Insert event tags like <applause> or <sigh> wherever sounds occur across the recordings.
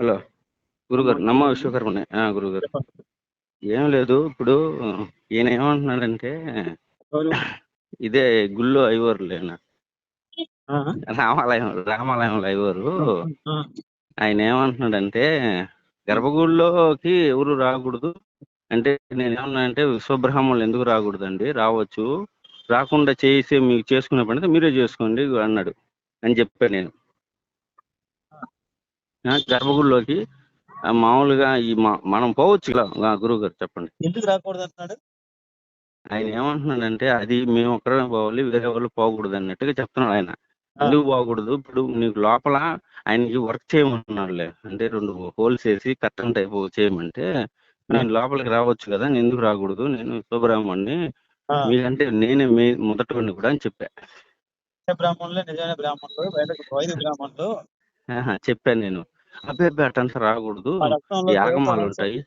Hello గురుగారు నమ్మ విశ్వకర్మనే. గురుగారు. ఏం లేదు ఇప్పుడు ఈయన ఏమంటున్నాడంటే? ఇదే గుళ్ళో ఆ, రామాలయం రామాలయంలో ఆ, ఆయన ఏమంటున్నాడంటే గర్భగుడిలోకి ఎవరు రాకూడదు. అంటే నేను ఏమన్నా అంటే విశ్వబ్రహ్మణులు ఎందుకు రాకూడదండి? రావచ్చు. రాకుండా చేసి మీకు చేసుకునే పని మీరే చేసుకోండి అన్నాడు. అని చెప్పాను నేను. గర్భగుడిలోకి మామూలుగా ఈ మనం పోవచ్చు గురువు గారు చెప్పండి. ఎందుకు రాకూడదు అంటున్నాడు? ఆయన ఏమంటున్నాడంటే అది మేము ఒక్కరమే పోవాలి వేరే వాళ్ళు పోకూడదు అన్నట్టుగా చెప్తున్నాడు ఆయన. ఎందుకు పోకూడదు? ఇప్పుడు నీకు లోపల ఆయనకి వర్క్ చేయమంటున్నాడులే. అంటే రెండు హోల్స్ వేసి కట్టన్ టైప్ చేయమంటే నేను లోపలికి రావచ్చు కదా నేను ఎందుకు రాకూడదు? నేను శుభ్రాహ్మణ్ణి మీకంటే నేనే మీ మొదటి కూడా అని చెప్పా. బ్రాహ్మణులే నిజమైన బ్రాహ్మణులు బ్రాహ్మణులు. చెప్పాను నేను. అబ్బాయి అబ్బాయి అట్టంతా రాకూడదు. దేవత ఉంటాయి.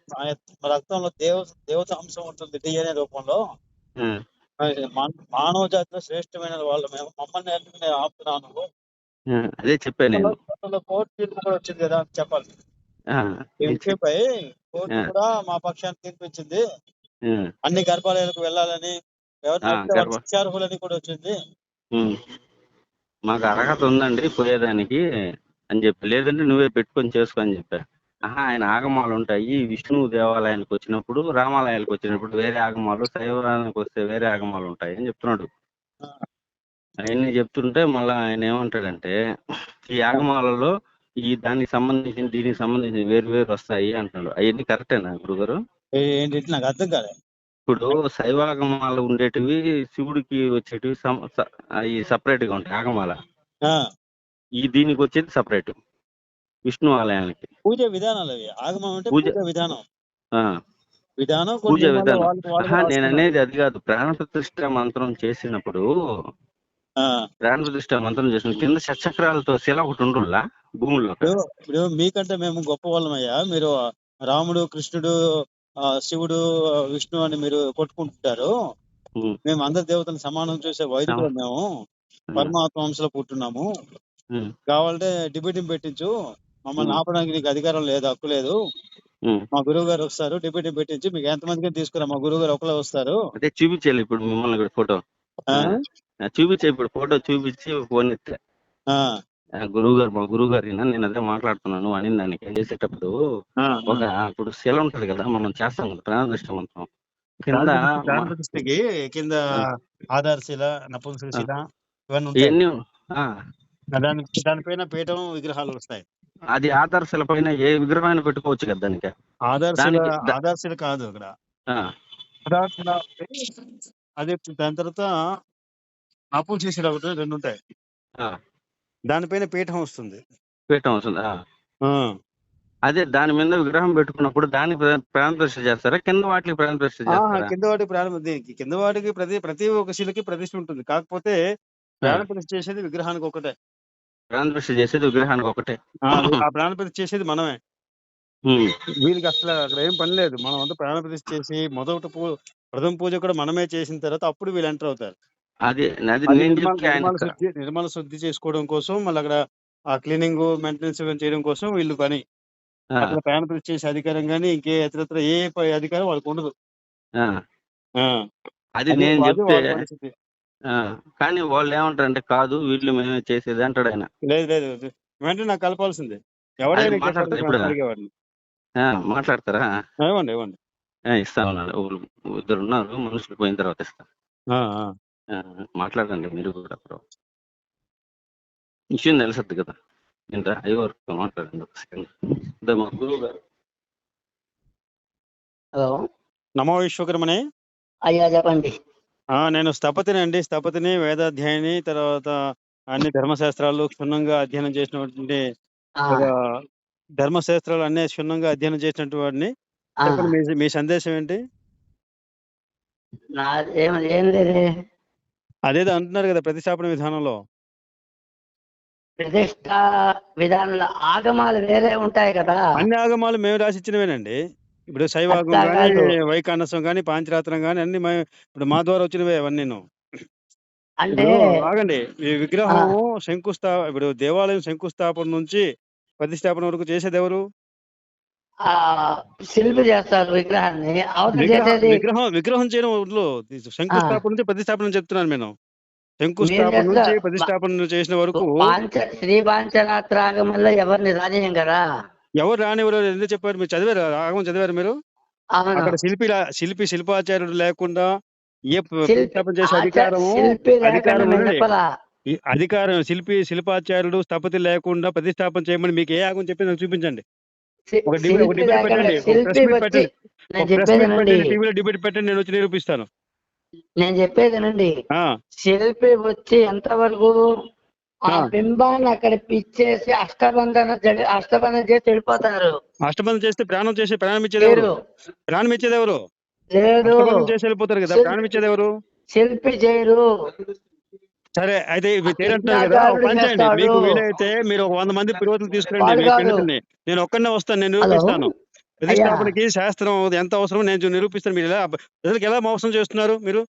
రక్తంలో దేవ దేవత అంశం ఉంటుంది డిఎన్ఏ రూపంలో. మానవ జాతిలో శ్రేష్టమైన వాళ్ళు మేము. మమ్మల్ని నేను ఆపుతున్నావు నువ్వు? ఆ, అదే చెప్పాను నేను. కోర్టు తీర్పు కూడా వచ్చింది కదా అని చెప్పాలి. ఈ విషయంపై కోర్టు. కూడా మా పక్షాన్ని తీర్పు ఇచ్చింది ఆ, అన్ని గర్భాలయాలకు వెళ్ళాలని గర్భ- శిక్షార్హులని కూడా వచ్చింది. మాకు అర్హత ఉందండి పోయేదానికి. అని చెప్పి లేదంటే నువ్వే పెట్టుకొని చేసుకో అని చెప్పా. ఆహా ఆయన ఆగమాలు ఉంటాయి. విష్ణువు దేవాలయానికి వచ్చినప్పుడు రామాలయానికి వచ్చినప్పుడు వేరే ఆగమాలు శైవానికి వస్తే వేరే ఆగమాలు ఉంటాయి అని చెప్తున్నాడు. ఆ. అవన్నీ చెప్తుంటే మళ్ళీ ఆయన ఏమంటాడంటే ఈ ఆగమాలలో ఈ దానికి సంబంధించిన దీనికి సంబంధించిన వేరు వేరు వస్తాయి అంటున్నాడు. అవన్నీ కరెక్టేనా గురుగారు? ఏంటి నాకు అర్థం కాలే. ఇప్పుడు శైవాగమాలు ఉండేటివి శివుడికి వచ్చేటివి అవి సపరేట్గా ఉంటాయి ఆగమాల. ఈ దీనికి వచ్చేది సపరేట్ విష్ణు ఆలయానికి. పూజ విధానాలు అవి. ఆగమం అంటే పూజ- విధానం. ఆ, విధానం పూజ విధానం. నేను. అనేది అది కాదు. ప్రాణ ప్రతిష్ట మంత్రం చేసినప్పుడు ప్రాణ ప్రతిష్ట మంత్రం చేసిన కింద షట్చక్రాలతో శిల ఒకటి ఉండుల్లా? భూముల్లో ఇప్పుడు మీకంటే మేము గొప్ప వాళ్ళమయ్యా మీరు రాముడు కృష్ణుడు శివుడు విష్ణు అని మీరు కొట్టుకుంటుంటారు. మేము అందరి దేవతలను సమానం చూసే వైదికులు మేము. పరమాత్మ వంశలో పుట్టున్నాము కావాలంటే డిబేటింగ్ పెట్టించు. మమ్మల్ని. ఆపడానికి నీకు అధికారం లేదు హక్కు లేదు. మా గురువు గారు వస్తారు డిబేటింగ్ పెట్టించి. మీకు ఎంతమందికి తీసుకురా మా గురువు గారు ఒకళ్ళే వస్తారు. అదే చూపించాలి ఇప్పుడు మిమ్మల్ని కూడా ఫోటో? చూపించే ఇప్పుడు ఫోటో చూపించి ఫోన్ ఆ, గురువు గారు మా గురువు గారు నేను అదే మాట్లాడుతున్నాను అని దానికి చేసేటప్పుడు ఒక ఇప్పుడు శిల ఉంటది కదా మనం చేస్తాం కదా ప్రాణ ప్రతిష్ట మంత్రం కింద ప్రతిష్ఠకి కింద ఆధారశిల నపుంసకశిల ఇవన్నీ దాని దానిపైన పీఠం విగ్రహాలు వస్తాయి. అది ఆదర్శాల పైన ఏ విగ్రహమైన పెట్టుకోవచ్చు కదా దానికి? ఆధారశిల కాదు ఆధారశిల అదే దాని తర్వాత నపుంసకశిల ఒకటి రెండు ఉంటాయి. దానిపైన పీఠం వస్తుంది. పీఠం వస్తుందా అదే దాని మీద విగ్రహం పెట్టుకున్నప్పుడు ప్రా- ప్రాణ ప్రతిష్ట చేస్తారా? కింద వాటికి ప్రాణ ప్రతిష్ట చేస్తారా? కింద వాటికి ప్రారంభ దీనికి కింద వాటికి ప్రతి ప్రతి ఒక్క శిలకి ప్రతిష్ఠ ఉంటుంది. కాకపోతే ప్రాణ ప్రతిష్ఠ చేసేది విగ్రహానికి ఒకటే ప్రాణ ప్రతిష్ట చేసేది విగ్రహానికి ఒకటే. ఆ, ఆ ప్రాణ ప్రతిష్ఠ చేసేది మనమే. వీళ్ళకి అసలు అక్కడ ఏం పని లేదు. మనం అంతా ప్రాణ ప్రతిష్ఠ చేసి మొదటి పూ ప్రథమ పూజ కూడా మనమే చేసిన తర్వాత అప్పుడు వీళ్ళు ఎంటర్ అవుతారు. అది నిర్మల శుద్ధి చేసుకోవడం కోసం మళ్ళీ అక్కడ ఆ క్లీనింగ్ మెయింటెనెన్స్ చేయడం కోసం వీళ్ళు పని. అక్కడ చేసే అధికారం కానీ ఇంకే ఇతరత్ర ఏ అధికారం వాళ్ళకి ఉండదు. అది నేను చెప్తే కానీ వాళ్ళు ఏమంటారంటే కాదు వీళ్ళు మేమే చేసేది అంటాడు ఆయన. లేదు లేదు. వెంటనే నాకు కలపాల్సిందే. ఆ, మాట్లాడతారా? ఇవ్వండి ఇవ్వండి. ఇస్తా ఉన్నాడు ఊరు- ఇద్దరు ఉన్నారు మనుషులు పోయిన తర్వాత ఇస్తా ఆ, ఆ. ఆ, మాట్లాడండి మీరు కూడా అప్పుడు. విషయం తెలుసద్దు కదా. ఇంత ఐవర్ మాట్లాడండి ఒక సెకండ్ మా గురువు గారు. హలో. నమో విశ్వకర్మనే. అయ్యా చెప్పండి. నేను స్థపతిని అండి. స్థపతిని వేదాధ్యాయుని తర్వాత అన్ని ధర్మశాస్త్రాలు క్షుణ్ణంగా అధ్యయనం చేసినటువంటి ఆ, ఒక ధర్మశాస్త్రాలు అన్ని క్షుణ్ణంగా అధ్యయనం చేసినటువంటి వాడిని ఆ, చెప్పండి మీ మీ సందేశం ఏంటి? నా ఏం ఏం లేదు. అదేదో అంటున్నారు కదా ప్రతిష్టాపన విధానంలో. ప్రతిష్ట విధానంలో ఆగమాలు వేరే ఉంటాయి కదా. అన్ని ఆగమాలు మేము రాసిచ్చినవేనండి. ఇప్పుడు శైవాగం అట్లా కానీ కాదు. వైకానసం కానీ పాంచరాత్రం కానీ అన్ని మే- ఇప్పుడు మా ద్వారా వచ్చినవే అవన్నీ అంటే ఆగండి. ఈ విగ్రహం శంకుస్థా ఇప్పుడు దేవాలయం శంకుస్థాపన నుంచి ప్రతిష్టాపన వరకు చేసేది ఎవరు ఆ శిల్పి చేస్తారు విగ్రహాన్ని. అవతల విగ్రహం చేసేది విగ్రహం విగ్రహం చేయడం వద్దు శంకుస్థాపన నుంచి ప్రతిష్టాపన చెప్తున్నాను నేను. శంకుస్థాపన నుంచి. ప్రతిష్టాపన చేసిన వరకు పాంచ శ్రీ పాంచరాత్రాగమంలో ఎవరిని రానియం కదా? ఎవరు రానివ్వరు ఎందుకు చెప్పారు? మీరు చదివారు ఆగమం చదివారు మీరు? అక్కడ శిల్పి శిల్పి శిల్పాచార్యుడు లేకుండా ఏ ప్రతిష్టాపన చేసే అధికారము అధికారం అధికారం శిల్పి శిల్పాచార్యుడు స్థపతి లేకుండా ప్రతిష్టాపన చేయమని మీకు ఏ యాగం చెప్పి నాకు చూపించండి. ఒక డిబేట్ ఒక పెట్టండి. టీవీలో డిబేట్ పెట్టండి నేను వచ్చి నిరూపిస్తాను. నేను చెప్పేది నండి ఆ. శిల్పి వచ్చి ఎంతవరకు ఆ ఆ. బింబాన్ని అక్కడ పిచ్చేసి అష్టబంధన అష్టబంధన చేసి వెళ్ళిపోతారు. అష్టబంధం చేస్తే ప్రాణం చేసి ప్రాణం ఇచ్చేది ఎవరు ప్రాణం ఇచ్చేది ఎవరు లేదు అష్టబంధం చేసి వెళ్ళిపోతారు కదా ప్రాణం ఇచ్చేది ఎవరు శిల్పి చేయరు. సరే అయితే ఇవి చేయడంటున్నారు కదా ఒక పని చేయండి. మీకు వీలైతే మీరు ఒక వంద మంది పురోహితులు తీసుకురండి మీ. పండితుల్ని నేను ఒక్కనే వస్తాను నేను నిరూపిస్తాను. ప్రతిష్టాపనకి శాస్త్రం ఎంత అవసరం నేను నిరూపిస్తాను మీరు ఎలా ప్రజలకు ఎలా మోసం చేస్తున్నారు మీరు?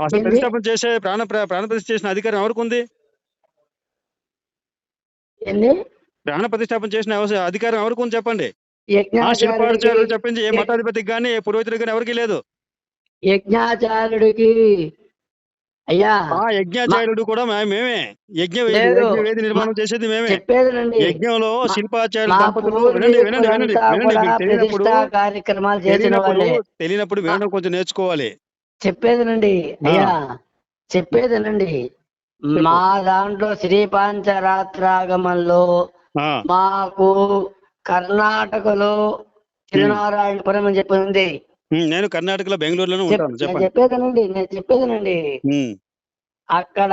అసలు? ప్రతిష్టాపన చేసే ప్రాణ ప్ర- ప్రాణ ప్రతిష్ఠ చేసిన అధికారం ఎవరికి ఉంది ప్రాణ ప్రతిష్టాపన చేసిన అధికారం ఎవరికి ఉంది చెప్పండి శిల్పాచార్యులు చెప్పించి ఏ మఠాధిపతికి కానీ ఏ పురోహితుడికి కానీ ఎవరికి లేదు. యజ్ఞాచార్యుడికి. అయ్యా ఆ యజ్ఞాచార్యుడు కూడా మేమే. యజ్ఞ వేది నిర్మాణం చేసేది మేమే. యజ్ఞంలో శిల్పాచార్యులు వినండి వినండి వినండి వినండి. తెలియనప్పుడు తెలియనప్పుడు వినడం కొంచెం నేర్చుకోవాలి. చెప్పేదేనండి. అయ్యా చెప్పేదేనండి. మా దాంట్లో శ్రీ పాంచరాత్రాగమంలో మాకు కర్ణాటకలో తిరునారాయణపురం అని చెప్పి ఉంది. నేను కర్ణాటకలో బెంగళూరులోనే ఉంటాను. చెప్పండి. చెప్పేదేనండి నేను చెప్పేదేనండి. అక్కడ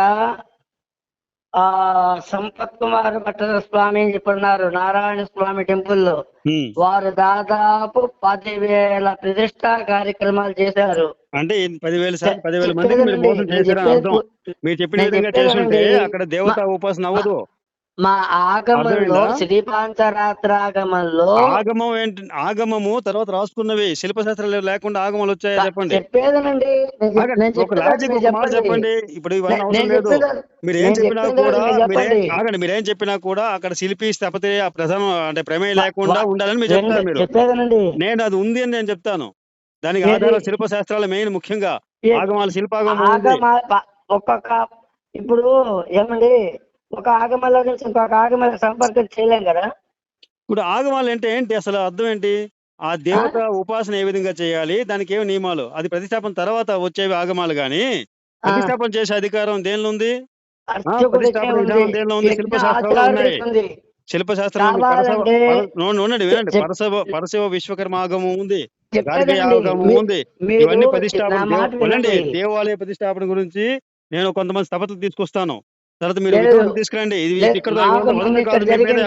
ఆ సంపత్ కుమార్ భట్టర్ స్వామి అని చెప్పన్నారు నారాయణ స్వామి టెంపుల్లో. వారు దాదాపు పదివేల ప్రతిష్టా కార్యక్రమాలు చేశారు అంటే పదివేల పదివేల మందికి మీరు చెప్పేదేనండి, మోసం నేను చేశారని అర్థం చెప్పేది- మీరు చెప్పిన విధంగా చేస్తుంటే. అక్కడ దేవతా ఉపాసన అవ్వదు మా ఆగమంలో అర్థమైందా? శ్రీ పాంచరాత్రాగమంలో ఆగమం ఏంటి? ఆగమము తర్వాత రాసుకున్నవి శిల్పశాస్త్రాలు లేకుండా ఆగమాలు వచ్చాయా చెప్పండి? చెప్పేదేనండి. చెప్పండి. ఇప్పుడు ఇవన్నీ అవసరం లేదు. మీరు ఏం చెప్పినా కూడా. ఆగండి మీరేం చెప్పినా కూడా అక్కడ శిల్పి స్థపతి ఆ ప్రధానం అంటే ప్రమేయం లేకుండా ఉండాలని మీరు చెప్తారు మీరు. నేను అది ఉంది అని నేను చెప్తాను. దానికి? ఆధారం శిల్ప శాస్త్రాలు మెయిన్ ముఖ్యంగా. ఏ- ఆగమాలు శిల్పాగమం ఒక్కొక్క ఇప్పుడు ఏమండి? ఒక ఆగమలో నుంచి ఇంకొక ఆగమల సంపర్కం చేయలేం కదా? ఇప్పుడు ఆగమాలు అంటే ఏంటి? అసలు అర్థం ఏంటి? ఆ దేవత ఉపాసన ఏ విధంగా చేయాలి? దానికి ఏమి నియమాలు? అది ప్రతిష్టాపన తర్వాత వచ్చేవి ఆగమాలు గాని ప్రతిష్టాపన చేసే అధికారం దేనిలో ఉంది? దేనిలో ఉంది? యజ్ఞ శిల్పశాస్త్రాలు ఆచార్యుడికి ఉన్నాయి. ఉంది. శిల్పశాస్త్రం ఉంది, పరశవ- కావాలంటే పర- నో- ఉండండి వినండి. చెప్- పరశవ పరశవ విశ్వకర్మ ఆగమం ఉంది. ఆగమం ఉంది. ఇవన్నీ ప్రతిష్టాపన వినండి. దేవాలయ ప్రతిష్టాపన గురించి నేను కొంతమంది స్థపతులు తీసుకొస్తాను. తర్వాత మీరు తీసుకురండి. ఇది ఇక్కడ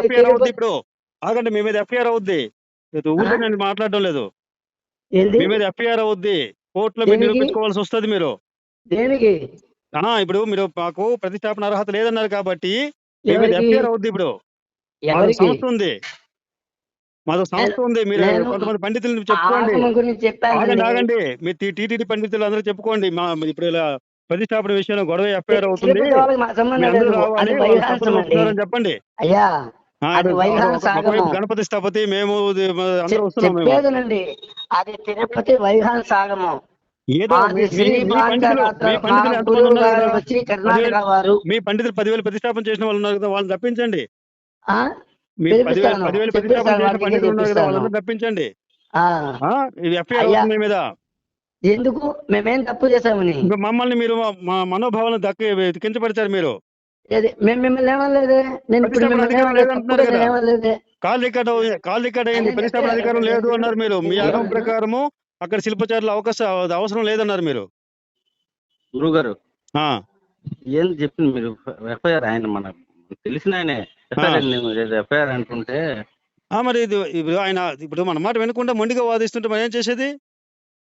ఎఫ్ఐఆర్ అవుద్ది ఇప్పుడు. ఆగండి మీ మీద ఎఫ్ఐఆర్ అవుద్ది. ఊరికే? నేను మాట్లాడడం లేదు. మీ మీద ఎఫ్ఐఆర్ అవుద్ది. కోర్టులో మీరు? నిరూపించుకోవాల్సి వస్తుంది మీరు. దేనికి? ఇప్పుడు మీరు మాకు ప్రతిష్టాపన అర్హత లేదన్నారు కాబట్టి మీ మీద? ఎఫ్ఐఆర్ అవుద్ది ఇప్పుడు. సంస్థ ఉంది. మాది సంస్థ ఉంది. మీరు కొంతమంది పండితులను చెప్పుకోండి. ఆగండి ఆగండి. మీ టీటీడీ పండితులు అందరూ చెప్పుకోండి. మా ఇప్పుడు ఇలా ప్రతిష్టాపన విషయంలో గొడవ ఎఫ్ఐఆర్ అవుతుంది. చెప్పండి. అయ్యా. గణపతి స్థపతి మేము చెప్పేదేనండి. అది తిరుపతి ఏదో మాది మీ- పండితులు పదివేలు- ప్రతిష్టాపన చేసిన వాళ్ళు ఉన్నారు కదా వాళ్ళని తప్పించండి? మీ పదివేలు. పదివేలు ప్రతిష్టాపన చేసిన పండితులు ఉన్నారు కదా. వాళ్ళందరూ తప్పించండి. ఎఫ్ఐఆర్ మీ మీద. ఎందుకు? మేమేం తప్పు చేశామని ఇంకా మమ్మల్ని మీరు మా- మనోభావాలను దక్క కించపరిచారు మీరు. ఏది? మేము మిమ్మల్ని నేను ఇప్పుడు ప్రతిష్టాపన మిమ్మల్ని అధికారం కాల్ రికార్డ్ కాల్ రికార్డ్ అయింది. ప్రతిష్టాపన లేదు అన్నారు మీరు. మీ? ఆగమం ప్రకారము అక్కడ శిల్పచారుల అవకాశం అవసరం లేదన్నారు మీరు. గురుగారు ఆ. ఏం చెప్పింది మీరు? ఎఫ్ఐఆర్ ఆయన మన తెలిసిన ఆయనే. ఎఫ్ఐఆర్ అంటుంటే. ఆ, మరి ఇది ఇప్పుడు ఆయన ఇప్పుడు మన మాట వినకుండా మొండిగా వాదిస్తుంటే మరి ఏం చేసేది?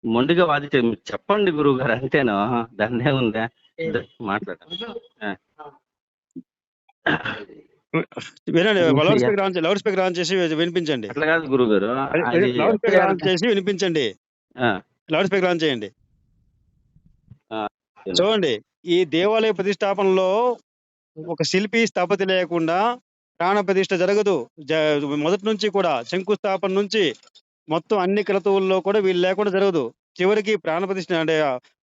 మొండిగా వాదించే చెప్పండి గురువు గారు అంతేనా? దాన్నే ఉందా? మాట్లాడండి వినండి లౌడ్. స్పీకర్ ఆన్ చే- లౌడ్ స్పీకర్ ఆన్ చేసి వినిపించండి. అట్లా కాదు గురువు గారు అది- అది లౌడ్ స్పీకర్ FIR ఆన్ చేసి వినిపించండి. ఆ, లౌడ్ స్పీకర్ ఆన్ చేయండి. చూడండి ఈ దేవాలయ ప్రతిష్టాపనలో ఒక శిల్పి స్థపతి లేకుండా ప్రాణ ప్రతిష్ఠ జరగదు. మొదటి నుంచి కూడా శంకుస్థాపన నుంచి మొత్తం అన్ని క్రతువుల్లో కూడా వీళ్ళు లేకుండా జరగదు. చివరికి ప్రాణ ప్రతిష్ఠ అంటే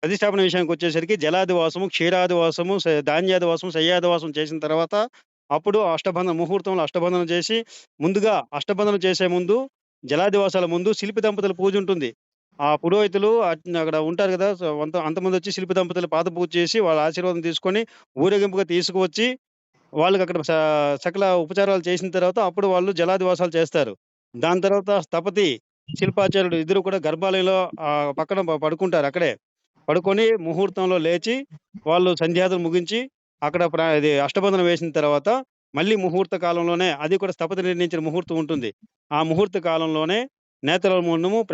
ప్రతిష్టాపన విషయానికి వచ్చేసరికి జలాదివాసము క్షీరాదివాసము ధాన్యాదివాసము శయ్యాదివాసం చేసిన తర్వాత అప్పుడు అష్టబంధన ముహూర్తంలో అష్టబంధనం చేసి ముందుగా అష్టబంధనం చేసే ముందు జలాదివాసాల ముందు శిల్పి దంపతుల పూజ ఉంటుంది. ఆ పురోహితులు అక్కడ ఉంటారు కదా అంత అంతమంది వచ్చి శిల్పి దంపతులు పాద పూజ చేసి వాళ్ళ ఆశీర్వాదం తీసుకొని ఊరేగింపుగా తీసుకువచ్చి వాళ్ళకి అక్కడ సకల ఉపచారాలు చేసిన తర్వాత అప్పుడు వాళ్ళు జలాదివాసాలు చేస్తారు. దాని తర్వాత స్థపతి శిల్పాచార్యుడు ఇద్దరు కూడా గర్భాలయంలో ఆ పక్కన పడుకుంటారు అక్కడే. పడుకొని ముహూర్తంలో లేచి వాళ్ళు సంధ్యాదులు ముగించి అక్కడ ప్రా- ఇది అష్టబంధనం వేసిన తర్వాత మళ్ళీ ముహూర్త కాలంలోనే అది కూడా స్థపతి నిర్ణయించిన ముహూర్తం ఉంటుంది. ఆ ముహూర్త కాలంలోనే నేత్రాల ముండము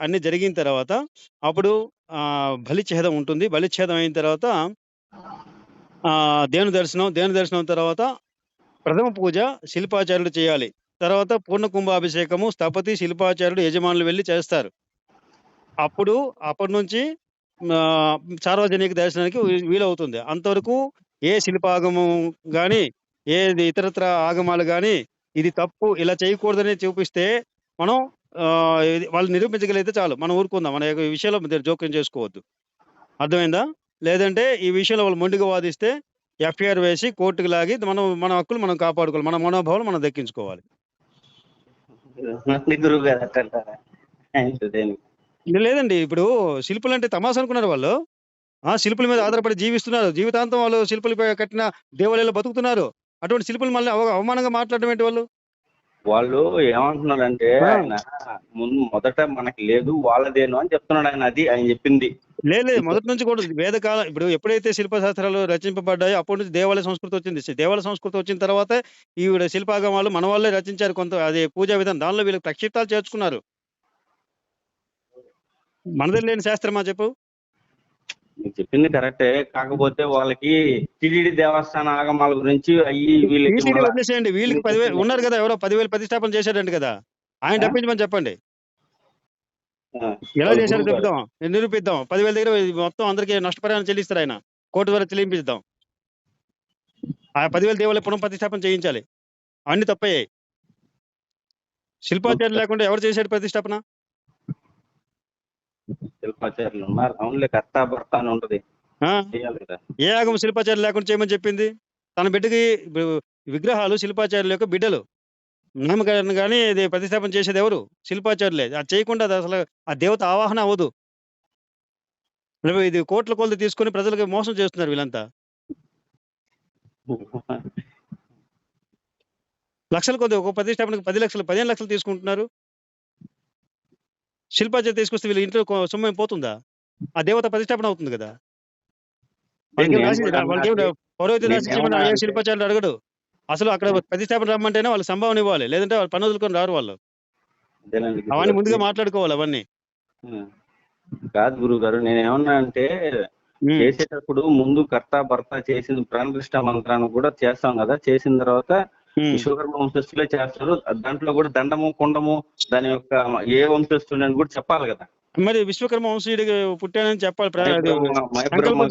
అన్ని జరిగిన తర్వాత అప్పుడు ఆ బలిఛేదం ఉంటుంది. బలిఛేదం అయిన తర్వాత ఆ దేని దర్శనం దేని దర్శనం తర్వాత ప్రథమ పూజ శిల్పాచార్యుడు చేయాలి. తర్వాత పూర్ణ కుంభాభిషేకము స్థపతి శిల్పాచార్యుడు యజమానులు వెళ్ళి చేస్తారు. అప్పుడు అప్పటి నుంచి సార్వజనిక దర్శనానికి వీలవుతుంది. అంతవరకు ఏ శిల్పాగము కానీ ఏ ఇతరత్ర ఆగమాలు కానీ ఇది తప్పు ఇలా చేయకూడదని చూపిస్తే మనం ఆ, ఇది వాళ్ళు నిరూపించగలిగితే చాలు. మనం ఊరుకుందాం. మన యొక్క విషయంలో మీరు జోక్యం చేసుకోవద్దు. అర్థమైందా? లేదంటే ఈ విషయంలో వాళ్ళు మొండిగా వాదిస్తే ఎఫ్ఐఆర్ వేసి కోర్టుకు లాగి మనం మన హక్కులు మనం కాపాడుకోవాలి. మన మనోభావాలు మనం దక్కించుకోవాలి. గురువు గారు అట్టారా దేనికి? ఇది లేదండి ఇప్పుడు శిల్పులు అంటే తమాసా అనుకున్నారు వాళ్ళు. ఆ శిల్పుల మీద ఆధారపడి జీవిస్తున్నారు. జీవితాంతం వాళ్ళు శిల్పులపై కట్టిన దేవాలయాలు బతుకుతున్నారు. అటువంటి శిల్పులు మళ్ళీ అవ- అవమానంగా మాట్లాడడం ఏంటి వాళ్ళు? వాళ్ళు ఏమంటున్నారంటే. ఆయన ముందు మొదట మనకి లేదు వాళ్ళదేను అని చెప్తున్నాడు ఆయన అది ఆయన చెప్పింది. లేదు లేదు, మొదటి నుంచి కూడా వేదకాలం ఇప్పుడు ఎప్పుడైతే శిల్పశాస్త్రాలు రచింపబడ్డాయో అప్పటి నుంచి దేవాలయ సంస్కృతి వచ్చింది. దేవాలయ సంస్కృతి వచ్చిన తర్వాత ఈవిడ శిల్పాగమాలు మన వాళ్ళే రచించారు. కొంత అది పూజా విధానం దానిలో వీళ్ళకి ప్రక్షిప్తాలు చేర్చుకున్నారు. మనది లేని శాస్త్రమా చెప్పు. చెప్పింది కరెక్టే. కాకపోతే వాళ్ళకి టిడిడి దేవస్థాన ఆగమాల గురించి అయ్యి వీళ్ళకి వదిలేసేయండి. వీళ్ళకి పదివేలు ఉన్నారు కదా ఎవరో పదివేలు ప్రతిష్టాపన చేశాడంట కదా. ఆయన? తప్పించమని చెప్పండి. ఎలా చేశారో. చెప్తాం నిరూపిద్దాం. పదివేల దగ్గర మొత్తం అందరికి నష్టపరిహారం చెల్లిస్తారు ఆయన. కోర్టు ద్వారా చెల్లింపిద్దాం. ఆ పదివేల దేవాలయ పునః ప్రతిష్టాపన చేయించాలి. అన్ని తప్పయ్యాయి. శిల్పాచార్య లేకుండా ఎవరు చేశాడు ప్రతిష్టాపన? శిల్పాచార్యులు ఉన్నారు. అవునులే కర్త భర్త అని ఉంటది. ఆ? చేయాలి కదా. ఏ ఆగమ శిల్పాచార్య లేకుండా చేయమని చెప్పింది? తన బిడ్డకి విగ్రహాలు శిల్పాచార్యుల యొక్క బిడ్డలు. నామకరణ కానీ ఇది ప్రతిష్టాపన చేసేది ఎవరు? శిల్పాచార్యులే. అది చేయకుండా అది అసలు ఆ దేవత ఆవాహన అవ్వదు. ఇది కోట్ల కొలది తీసుకొని ప్రజలకు మోసం చేస్తున్నారు వీళ్ళంతా. లక్షల కొద్ది ఒక ప్రతిష్టాపనకు పది లక్షలు పదిహేను లక్షలు తీసుకుంటున్నారు. శిల్పాచార్య తీసుకొస్తే వీళ్ళ ఇంట్లో సొమ్ము పోతుందా? ఆ దేవత ప్రతిష్టాపన అవుతుంది కదా. అంటే- శిల్పాచార్యులు అడగడు. అసలు అక్కడ ప్రతిష్టాపన రమ్మంటేనే వాళ్ళకి సంభావన ఇవ్వాలి. లేదంటే వాళ్ళు పన్ను వదులుకొని రారు వాళ్ళు. అవన్నీ. ముందుగా మాట్లాడుకోవాలి అవన్నీ. కాదు గురువు గారు నేను ఏమన్నా అంటే. చేసేటప్పుడు ముందు కర్త భర్త చేసిన ప్రాణప్రతిష్ఠ మంత్రాన్ని కూడా చేస్తాం కదా. చేసిన తర్వాత. విశ్వకర్మ వంశస్థులే చేస్తారు. దాంట్లో కూడా దండము కుండము దాని యొక్క ఏ వంశస్థుడు అని కూడా చెప్పాలి కదా. మరి విశ్వకర్మ వంశీయుడికి పుట్టానని చెప్పాలి.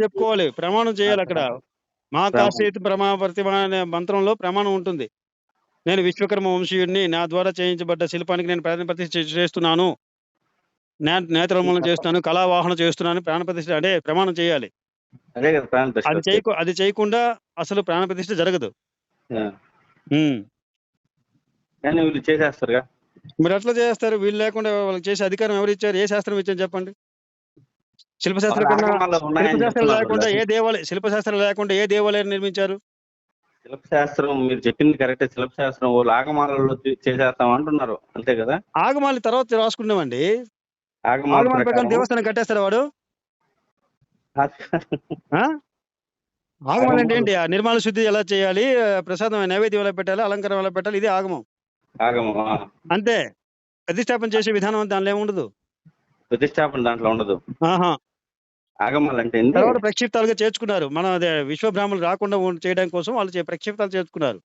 చెప్పుకోవాలి. ప్రమాణం చేయాలి అక్కడ మా ప్రమా ప్రతిమ అనే మంత్రంలో ప్రమాణం ఉంటుంది. నేను విశ్వకర్మ వంశీయుడిని నా ద్వారా చేయించబడ్డ శిల్పానికి నేను ప్రాణ ప్రతిష్ఠ చేస్తున్నాను. నే- నేత్రోన్మూలన చేస్తున్నాను కళావాహన చేస్తున్నాను ప్రాణ ప్రతిష్ఠ అంటే ప్రమాణం చేయాలి. అదే ప్రాణప్రతిష్ఠ చేయకు అది చేయకుండా అసలు ప్రాణ ప్రతిష్ఠ జరగదు. వీళ్ళు చేసేస్తారుగా? మరి ఎట్లా చేస్తారు. వీళ్ళు లేకుండా వాళ్ళకి చేసే అధికారం ఎవరు ఇచ్చారు? ఏ శాస్త్రం ఇచ్చారు చెప్పండి? శిల్పశాస్త్రం లేకుండా. ఏ దేవాలయం శిల్పశాస్త్రం లేకుండా ఏ దేవాలయం నిర్మించారు? శిల్పశాస్త్రం మీరు చెప్పింది కరెక్ట్. శిల్పశాస్త్రం వాళ్ళు ఆగమాలలో చేసేస్తాం అంటున్నారు. అంతే కదా? ఆగమాలి తర్వాత రాసుకున్నామండి. ఆగమాల ఆగమాల ప్రకారం దేవస్థానం కట్టేస్తాడు వాడు. ఆ? ఆగమం అంటే ఏంటి? ఆ నిర్మాణ శుద్ధి ఎలా చేయాలి? ప్రసాదం నైవేద్యం ఎలా పెట్టాలి? అలంకారం ఎలా పెట్టాలి? ఇది ఆగమం. ఆగమం. అంతే. ప్రతిష్టాపన చేసే విధానం దానిలో ఏముండదు. ప్రతిష్టాపన దాంట్లో ఉండదు. ఆహా. ఆగమాలు అంటే ఏంది? తర్వాత ప్రక్షిప్తాలుగా చేర్చుకున్నారు. మన అదే విశ్వబ్రాహ్మణులు రాకుండా చేయడం కోసం వాళ్ళు ప్రక్షిప్తాలు చేర్చుకున్నారు.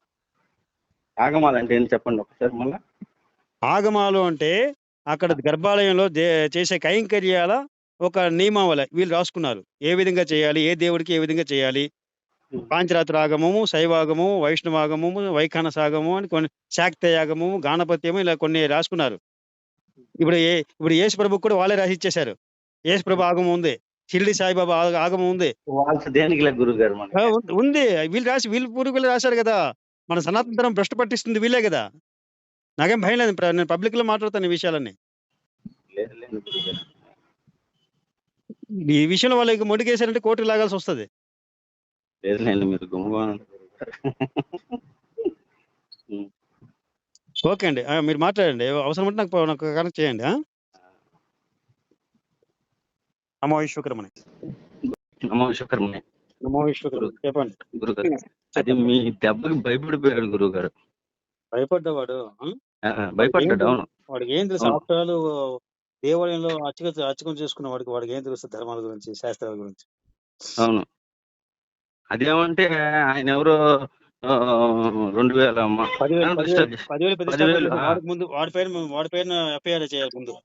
ఆగమాలు అంటే ఏంటి చెప్పండి ఒకసారి మళ్ళా? ఆగమాలు అంటే అక్కడ గర్భాలయంలో చేసే కైంకర్యాల ఒక నియమావళి వీళ్ళు రాసుకున్నారు. ఏ విధంగా చేయాలి? ఏ దేవుడికి ఏ విధంగా చేయాలి? పాంచరాత్ర ఆగమము శైవాగమము వైష్ణవాగమము వైఖానసాగము అని కొన్ని శాక్తయాగమము గాణపత్యము ఇలా కొన్ని రాసుకున్నారు. ఇప్పుడు ఏ ఇప్పుడు యేసు ప్రభు కూడా వాళ్ళే రాసి ఇచ్చేశారు యేసు ప్రభు ఆగమం ఉంది. షిరిడి సాయిబాబా ఆగ- ఆగమం ఉంది. ఉంది వీళ్ళు రాసి వీళ్ళు పూర్వీకులు రాశారు కదా. మన సనాతన ధర్మం భ్రష్టు పట్టిస్తుంది వీళ్ళే కదా. నాకేం భయం లేదు నేను పబ్లిక్లో మాట్లాడతాను ఈ విషయాలన్నీ. ఈ విషయంలో వాళ్ళకి మొండికేశారంటే కోర్టుకు లాగాల్సి వస్తుంది. లేదు లేదు మీరు ఓకే అండి. ఆ, మీరు మాట్లాడండి. అవసరం ఉంటే నాకు నాకు కనెక్ట్ చేయండి ఆ? నమో విశ్వకర్మని నమో శుక్రమే నమో విశ్వకర్మ చెప్పండి. గురువు గారు అది మీ దెబ్బకి భయపడిపోయాడు గురువు గారు భయపడ్డవాడు ఆ? భయపడ్డాడు అవును. వాడికి ఏం తెలుసు అవును. ఆఫ్టర్ దేవాలయంలో అర్చక అర్చకం చేసుకున్న వాడికి వాడికి ఏం తెలుసు ధర్మాల గురించి శాస్త్రాల గురించి? అవును. అదేమంటే ఆయన ఎవరో రెండు వేల ముందు వాడి పేరు వాడి పేరున ఎఫ్ఐఆర్ చేయాలి ముందు.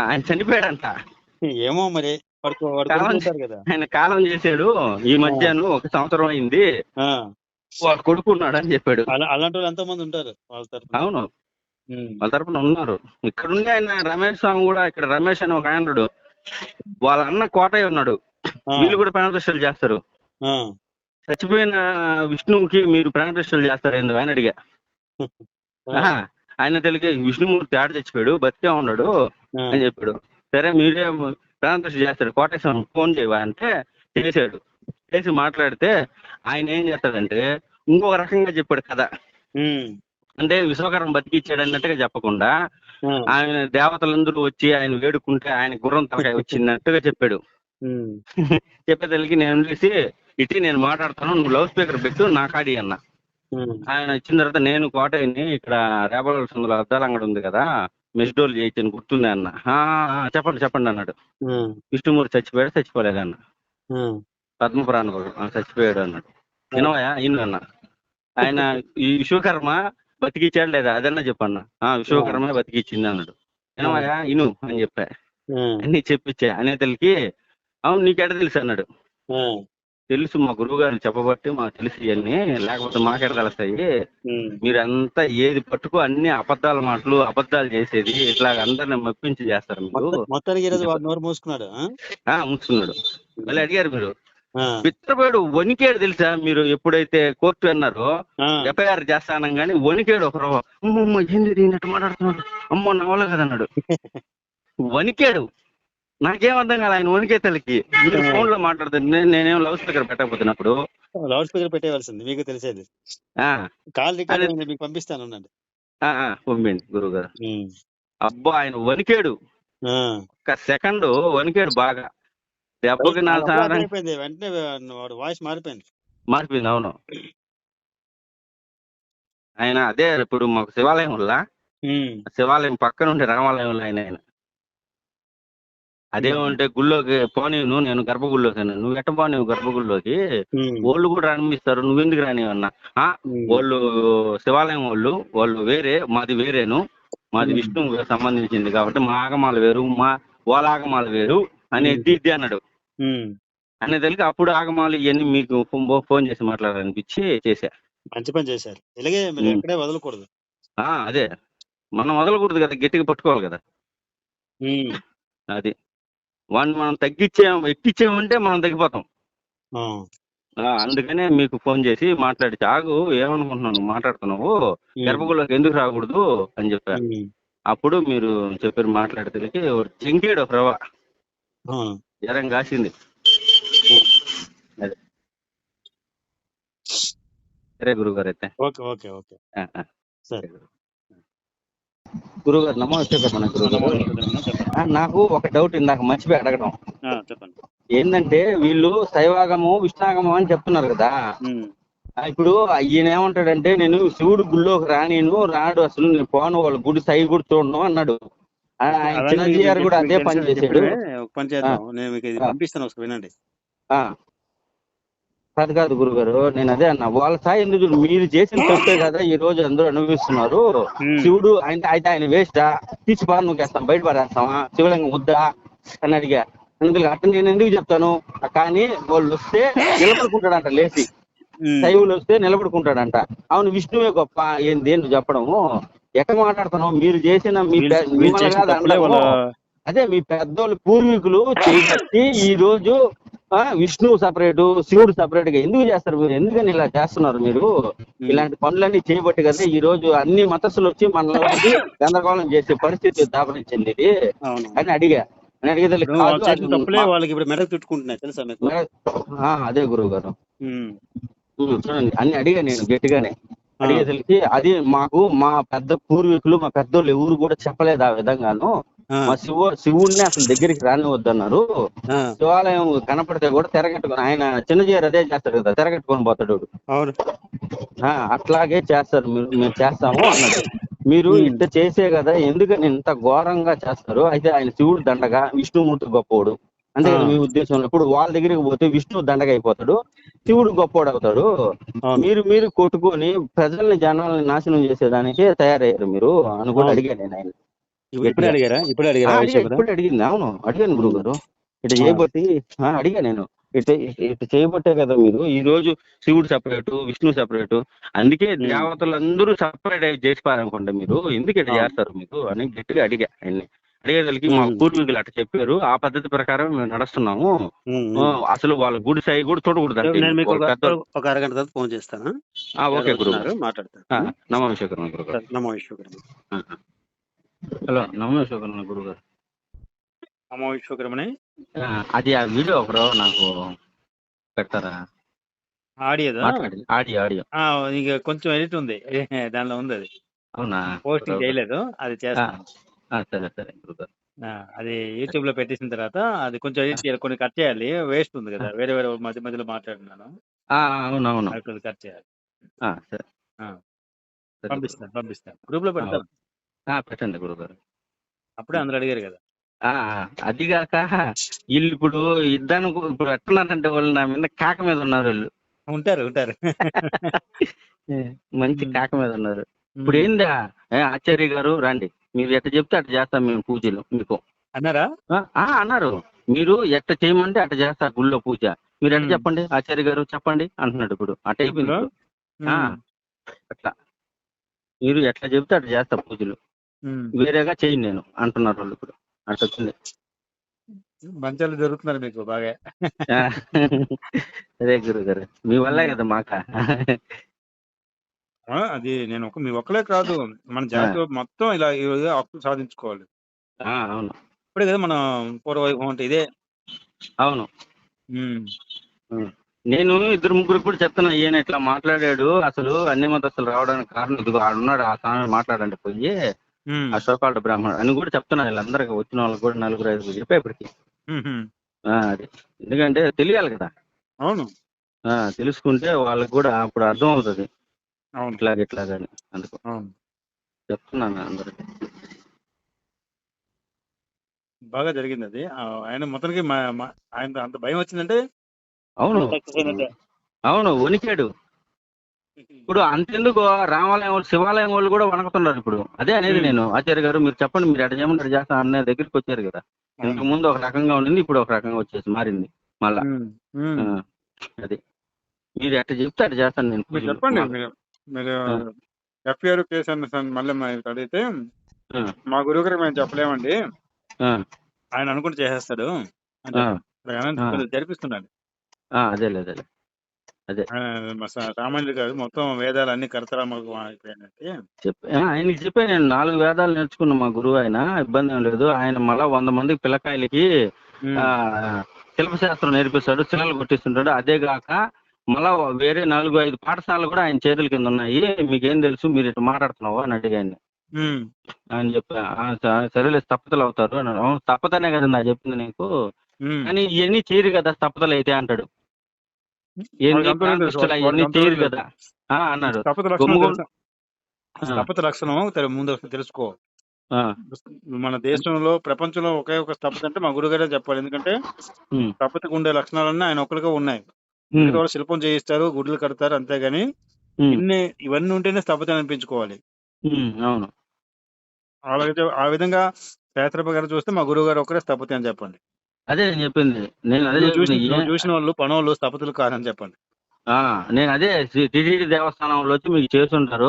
ఆయన చనిపోయాడంట. ఏమో మరి ఆయన కాలం చేశాడు. ఈ మధ్యాహ్నం ఒక సంవత్సరం అయింది. వాడు కొడుకున్నాడు అని చెప్పాడు. అలా అలాంటి వాళ్ళు ఎంతో మంది ఉంటారు వాళ్ళ తరపున. అవును. వాళ్ళ తరపున ఉన్నారు. ఇక్కడ ఉండి ఆయన రమేష్ స్వామి కూడా ఇక్కడ రమేష్ అని ఒక ఆయన ఉన్నాడు. వాళ్ళ అన్న కోటయ్య ఉన్నాడు. వీళ్ళు కూడా ప్రాణప్రతిష్టలు చేస్తారు. చచ్చిపోయిన విష్ణువుకి మీరు ప్రాణప్రతిష్టలు చేస్తారు ఏందో ఆయన అడిగా. ఆయన తెలియక విష్ణుమూర్తి ఆడ చచ్చిపోయాడు బతికే ఉన్నాడు అని చెప్పాడు. సరే మీరే ప్రాణప్రతిష్ఠ చేస్తాడు కోటేశ్వరం ఫోన్ చేయవా అంటే చేశాడు. చేసి మాట్లాడితే ఆయన ఏం చేస్తాడంటే ఇంకొక రకంగా చెప్పాడు కదా ఉమ్, అంటే విశ్వకర్మ బతికిచ్చాడు అన్నట్టుగా చెప్పకుండా ఆయన దేవతలందరూ వచ్చి ఆయన వేడుకుంటే ఆయన గుర్రం తలకాయ వచ్చిందట్టుగా చెప్పాడు. ఉమ్, <laughs> చెప్పేదలికి నేను చూసి ఇటీ నేను మాట్లాడతాను నువ్వు లౌడ్ స్పీకర్ పెట్టు నా కాడి అన్న. ఆయన వచ్చిన తర్వాత నేను కోటయ్యని ఇక్కడ రేపల సందులో అద్దాల అంగడి ఉంది కదా మెస్డోల్ చేయించని గుర్తుంది అన్న. "ఆ, ఆ, చెప్పండి చెప్పండి అన్నాడు. విష్ణుమూర్తి చచ్చిపోయాడు చచ్చిపోలేదు అన్న. ఉమ్, పద్మపురాణ చచ్చిపోయాడు అన్నాడు. వినవయా? ఇన్ను అన్న. ఆయన <laughs> ఈ విశ్వకర్మ బతికిచ్చాడు లేదా? అదన్నా చెప్పన్న. ఆ విశ్వకర్మ బతికిచ్చింది అన్నాడు. వినవయా? ఇను అని చెప్పా. అన్ని చెప్పించా. అనేతలకి అవును నీకెట తెలుసు అన్నాడు. తెలుసు మా గురువు గారు చెప్పబట్టి మాకు తెలుసు ఇవన్నీ లేకపోతే మాకెట తెలుస్తాయి. మీరంతా ఏది పట్టుకో అన్ని అబద్ధాల మాటలు అబద్ధాలు చేసేది ఇట్లా అందరిని మెప్పించి చేస్తారు మీరు. మొత్తం- మొత్తానికి నోరు మూసుకున్నాడు ముస్తున్నాడు మళ్ళీ అడిగారు మీరు. పిత్రపాడు వణికేడు తెలుసా? మీరు ఎప్పుడైతే కోర్టు అన్నారో ఎఫ్ఐఆర్ చేస్తానం కానీ వణికేడు ఒక రవ్వ. అమ్మమ్మ ఏంది మాట్లాడుతున్నాడు? అమ్మో నా వల్ల కదన్నాడు. <laughs> వణికాడు. నాకేం అర్థం కాదు ఆయన వణికే తలకి మీరు ఫోన్లో మాట్లాడుతాను నేను లవ్ స్పీకర్ పెట్టకపోతున్నప్పుడు. లౌడ్ స్పీకర్ పెట్టేవలసింది మీకు తెలిసేది. ఆ, కాల్ రికార్డ్ మీకు పంపిస్తాను ఉండండి ఆ, ఆ, పంపిండి గురువు గారు అబ్బా ఆయన వణికాడు. ఒక సెకండ్ వణికాడు బాగా. దెబ్బకి నా వాడు సారం అయిపోయింది. వెంటనే వాడు వాయిస్ మారిపోయింది. మారిపోయింది అవును. ఆయన అదే ఇప్పుడు మాకు శివాలయం వల్ల శివాలయం పక్కన ఉండే రామాలయంలో ఆయన ఆయన. అదేమంటే గుళ్ళోకి పోనీను నేను గర్భగుళ్ళోకి నువ్వు ఎట్ట పోనీవు గర్భగుళ్ళోకి? వాళ్ళు కూడా రానిస్తారు నువ్వెందుకు రానివన్నా ఆ, ఉమ్, వాళ్ళు శివాలయం వాళ్ళు వాళ్ళు వేరే మాది వేరేను. మాది మ్మ్. విష్ణువుకి సంబంధించింది కాబట్టి మా ఆగమాలు వేరు మా వాళ్ళ ఆగమాలు వేరు అని ఇద్ది అన్నాడు. అనే తెలిసి అప్పుడు ఆగమాలు ఇవన్నీ మీకు ఫోన్ చేసి మాట్లాడాలనిపించి చేశా. మంచి పని చేశారు. ఇలాగే మీరు ఉమ్. ఎక్కడే వదలకూడదు. ఆ, అదే. మనం వదలకూడదు కదా గట్టిగా పట్టుకోవాలి కదా. అది. వాడిని మనం తగ్గించాం ఎక్కించామంటే మనం తగ్గిపోతాం. అందుకనే మీకు ఫోన్ చేసి మాట్లాడి ఆగు ఏమనుకుంటున్నాను మాట్లాడుతున్నావు? గర్భగుళ్ళకి ఎందుకు రాకూడదు? అని చెప్పారు. అప్పుడు మీరు చెప్పారు మాట్లాడితే చెంకేడు ఒక రవ. జ్వరం కాసింది. అదే. సరే గురుగారు అయితే. Okay okay okay. సరే. గురుగారు నమస్తే మన గురుగారు. నాకు ఒక డౌట్ ఇందాక మర్చిపోయి అడగడం. చెప్పండి. ఏంటంటే వీళ్ళు శైవాగము విష్ణాగము అని చెప్తున్నారు కదా. ఇప్పుడు ఈయన ఏమంటాడంటే నేను శివుడు గుళ్ళోకి రానిను రాడు అసలు నేను పోను వాళ్ళ గుడి సై కూడా చూడను అన్నాడు. మీకు గారు కూడా అదే పని చేశాడు. నేను మీకు ఆ. పంపిస్తాను ఒకసారి వినండి. ఆ. కాదు కాదు గురుగారు నేను అదే అన్నా వాళ్ళ స్థాయి ఎందుకు మీరు చేసిన తప్పే కదా ఈ రోజు అందరూ అనుభవిస్తున్నారు. శివుడు ఆయన అయితే ఆయన వేస్టా? తీసి బాగా నువ్వేస్తాం బయట పడేస్తామా? శివలింగం వద్దా? అని అడిగా. అందుకు అట్ట నేను ఎందుకు చెప్తాను? కానీ వాళ్ళు వస్తే నిలబడుకుంటాడంట లేచి. శైవులు వస్తే నిలబడుకుంటాడంట. అవును విష్ణువే గొప్ప. ఏంది ఏంటి చెప్పడము ఎక్కడ మాట్లాడుతున్నావు? మీరు చేసిన మీ అదే మీ పెద్దోళ్ళు పూర్వీకులు చేయబట్టి ఈ రోజు విష్ణువు సపరేట్ శివుడు సపరేట్గా ఎందుకు చేస్తారు మీరు ఎందుకని ఇలా చేస్తున్నారు మీరు? ఇలాంటి పనులన్నీ చేయబట్టి కదా ఈ రోజు అన్ని మతస్థులు వచ్చి మనలోకి గందరగోళం చేసే పరిస్థితి దాపరించింది ఇది అని అడిగా. అని వాళ్ళకి ఇప్పుడు మెడకు చుట్టుకుంటున్నాయి తెలుసా మీకు? అదే గురువు గారు ఉమ్. చూడండి అన్ని అడిగా నేను గట్టిగానే. అడిగేసరికి అది మాకు మా పెద్ద పూర్వీకులు మా పెద్దోళ్ళు ఎవరు కూడా చెప్పలేదు ఆ విధంగాను. మా శివ శివుడిని అసలు దగ్గరికి రానివద్దన్నారు. శివాలయం కనపడితే కూడా తెరగట్టుకొని ఆయన చిన్నజీరు అదే చేస్తాడు కదా తెరగట్టుకొని పోతాడు. అవును అట్లాగే చేస్తారు మీరు మేము చేస్తాము అన్నాడు మీరు. ఇంత చేసే కదా ఎందుకని ఇంత ఘోరంగా చేస్తారు అయితే ఆయన శివుడు దండగా విష్ణుమూర్తి గొప్పవాడు అంతే కదా. మీ ఉద్దేశంలో ఇప్పుడు వాళ్ళ దగ్గరికి పోతే విష్ణువు దండగా అయిపోతాడు శివుడు గొప్పవాడు అవుతాడు మీరు మీరు కొట్టుకొని ప్రజల్ని జనాల్ని నాశనం చేసేదానికే తయారయ్యారు మీరు అని కూడా. అడిగాను నేను ఆయన ఇప్పుడు అడిగారా? ఇప్పుడే అడిగారా ఇప్పుడు అడిగింది. అవును. అడిగాను గురువు గారు. ఇటు. చేయబట్టి అడిగా నేను. ఇటు ఇటు చేయబట్టే కదా మీరు. ఈ రోజు శివుడు సపరేట్ విష్ణు సపరేట్ అందుకే ఉమ్. దేవతలందరూ సపరేట్ అయి చేసిపారనుకోండి మీరు. ఎందుకు ఇట్లా. చేస్తారు మీరు అని గట్టిగా అడిగా ఆయన్ని. అడిగేదానికి మా. పూర్వీకులు అట్లా చెప్పారు. ఆ పద్ధతి ప్రకారం మేము నడుస్తున్నాము. అసలు వాళ్ళ గుడి సాయి కూడా చూడకూడదు మీకు ఒక అరగంట తర్వాత ఫోన్ చేస్తాను? ఓకే గురువు మాట్లాడతాను నమో విశ్వకర్మ గురువు గారు. నమో విశ్వకర్మ. హలో నమో విశ్వకర్మ గురువు గారు నమో విశ్వకర్మని ఆ, అది ఆ వీడియో ఒకరు నాకు పెడతారా? ఆడియోదా? Audio audio. ఆ, ఇక కొంచెం ఎడిట్ ఉంది. దానిలో ఉంది అది. అవునా? పోస్టింగ్ చేయలేదు. అది చేస్తాను సరే సరే గురుగారు. అది యూట్యూబ్లో పెట్టేసిన తర్వాత అది కొంచెం ఎడిట్ చేయాలి. కొన్ని కట్ చేయాలి. వేస్ట్ ఉంది కదా. వేరే వేరే మధ్య మధ్యలో మాట్లాడుతున్నాను. ఆ, అవును అవును అది కొంచెం కట్ చేయాలి. పంపిస్తాను పంపిస్తాను గ్రూప్లో పెడతాను పెట్టండి గురుగారు. అప్పుడే అందరూ అడిగారు కదా. ఆ, అదిగాక వీళ్ళు ఇప్పుడు ఇద్దరు ఇప్పుడు ఎట్టున్నారంటే వాళ్ళు నా మీద కాక మీద ఉన్నారు వాళ్ళు. ఉంటారు ఉంటారు. మంచి. కాక మీద ఉన్నారు. ఇప్పుడు ఏందా? ఆచార్య గారు రండి. మీరు ఎట్ట చెప్తే అట్ట చేస్తాం మేము పూజలు మీకు. అన్నారా? అన్నారు. మీరు ఎట్ట చేయమంటే అట్ట చేస్తారు గుళ్ళో పూజ. మీరు ఎట్ట. చెప్పండి? ఆచార్య గారు చెప్పండి అంటున్నాడు ఇప్పుడు. అట్ట అయిపోయింది. అట్లా. మీరు ఎట్లా చెప్తే అట్లా చేస్తా పూజలు. వేరేగా చేయండి నేను అంటున్నారు వాళ్ళు ఇప్పుడు అట్లా వచ్చింది మంచాలు జరుగుతున్నారు మీకు బాగా. అదే గురువు గారు మీ వల్లే కదా మాక. అది నేను ఒక మీ ఒక్కలే కాదు. మన జాతి మొత్తం ఇలా ఈ రోజు హక్కు సాధించుకోవాలి. ఆ, అవును. ఇప్పుడే కదా మన పూర్వవైభవం అంటే ఇదే. అవును. నేను ఇద్దరు ముగ్గురు కూడా చెప్తున్నా ఈయన ఇట్లా మాట్లాడాడు అసలు అన్ని మతస్థులు రావడానికి కారణం ఇదిగో ఆడున్నాడు ఆ స్వామి మాట్లాడండి పోయి. సోకాల్డ్ బ్రాహ్మణుడు అని కూడా చెప్తున్నా వీళ్ళందరికీ వచ్చిన వాళ్ళకి కూడా నలుగురు ఐదుగురు చెప్పే ఇప్పటికి అది. ఎందుకంటే తెలియాలి కదా. అవును. ఆ, తెలుసుకుంటే వాళ్ళకి కూడా అప్పుడు అర్థం అవుతుంది. అవును. ఇట్లాగ ఇట్లాగని అందుకు. అవును. చెప్తున్నాను అందరికి. బాగా జరిగింది అది. ఆయన మొత్తానికి మా- మా- ఆయన అంత భయం వచ్చిందంటే? అవును. అవును వణికాడు. ఇప్పుడు అంతెందుకు? రామాలయం వాళ్ళు శివాలయం వాళ్ళు కూడా వణకుతున్నారు ఇప్పుడు. అదే అనేది. నేను. ఆచార్య గారు మీరు చెప్పండి మీరు ఎట్ట చేయమంటారు చేస్తా అనే దగ్గరికి వచ్చారు కదా. ఇంతకు ముందు ఒక రకంగా ఉండింది ఇప్పుడు ఒక రకంగా వచ్చేసి మారింది. మళ్ళా. అది. మీరు ఎట్ట చెప్తే అట్ట చేస్తాను నేను. చెప్పండి మా- మీరు. ఎఫ్ఐఆర్ కేసు అన్న మళ్ళీ అడిగితే మా గురువు గారికి మేము చెప్పలేమండి. ఆయన అనుకుంటే చేసేస్తాడు. జరిపిస్తున్నాడు. అదేలే అదేలే. అదే. సామాన్యుడు కాదు మొత్తం వేదాలు అన్ని కరతరామకు ఆయనకి చెప్పే నేను నాలుగు వేదాలు నేర్చుకున్న మా గురువు ఆయన ఇబ్బంది ఏం లేదు. ఆయన మళ్ళా వంద మంది పిల్లకాయలకి ఆ, శిల్పశాస్త్రం నేర్పిస్తాడు శిలలు కొట్టిస్తుంటాడు. అదే కాక మళ్ళా వేరే నాలుగు ఐదు పాఠశాలలు కూడా ఆయన చేతుల కింద ఉన్నాయి. మీకేం తెలుసు మీరు ఇట్లా మాట్లాడుతున్నావు అని అడిగాను. ఆయన చెప్పి "ఆ, స- సరేలే స్తపతలు అవుతారు అన్నాడు. "అవును, స్తపతనే కదా నా చెప్పింది నీకు. కానీ ఇవన్నీ చేయరు కదా స్తపతలు అయితే అంటాడు. కదా. స్థపత లక్షణం ముందు తెలుసుకో. మన దేశంలో ప్రపంచంలో ఒకే ఒక స్థపత అంటే మా గురుగారే చెప్పాలి. ఎందుకంటే స్థపతకు ఉండే లక్షణాలన్నీ ఆయన ఒక్కరికే ఉన్నాయి. శిల్పం చేయిస్తారు గుడ్లు కడతారు అంతేగాని ఇన్ని ఇవన్నీ ఉంటేనే స్థపత అనిపించుకోవాలి. అవును. ఆ విధంగా శాస్త్ర ప్రకారం చూస్తే మా గురువు గారు ఒకరే స్థపతి అని చెప్పండి. అదే నేను చెప్పింది. నేను అదే చూసిన చూసిన వాళ్ళు పనోళ్ళు స్థపతులు కాదని చెప్పండి. ఆ, నేను అదే టిటిడి దేవస్థానంలో వచ్చి మీకు చేసుంటారు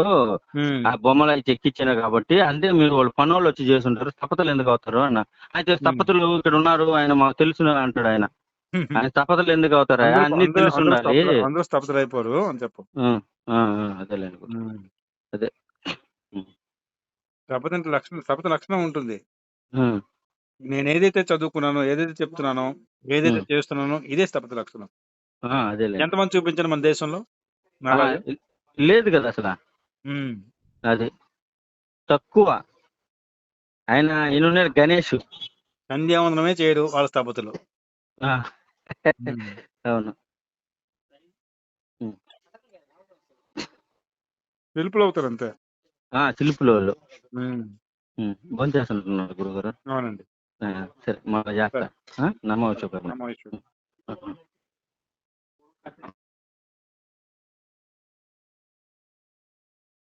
ఉమ్. ఆ బొమ్మలు అవి చెక్కిచ్చాను కాబట్టి అంటే మీరు వాళ్ళు పనులు వచ్చి చేసుంటారు స్థపతులు ఎందుకు అవుతారు అన్న. అయితే స్థపతులు ఇక్కడ ఉన్నారు ఆయన మాకు తెలుసు అంటాడు ఆయన. ఆయన స్థపతులు ఎందుకు అవుతారా? అన్ని తెలిసి అందరూ స్తబ్దులు అయిపోరు అని చెప్పు. అదేలేండి. గురు. అదే. అంటే లక్షణం స్తబ్దత లక్షణం ఉంటుంది. నేను ఏదైతే చదువుకున్నానో ఏదైతే చెప్తున్నానో ఏదైతే. చేస్తున్నానో ఇదే స్తబ్దత లక్షణం. ఆ, అదేలేండి ఎంతమంది చూపించాను మన దేశంలో? ఆ, నాలాగా? లేదు కదా అసలు. అది. తక్కువ. ఆయన ఈయన గణేష్. సంధ్యావందనమే చేయరు వాళ్ళ స్తబ్దతలు ఆ. అవును. పిలుపులు అవుతారు అంతే ఆ, శిల్పుల వాళ్ళు ఉమ్. భోంచేస్తుంటున్నారు గురుగారు. అవునండి. సరే మళ్ళీ చేస్తా నమ్మ వచ్చి నమ్మ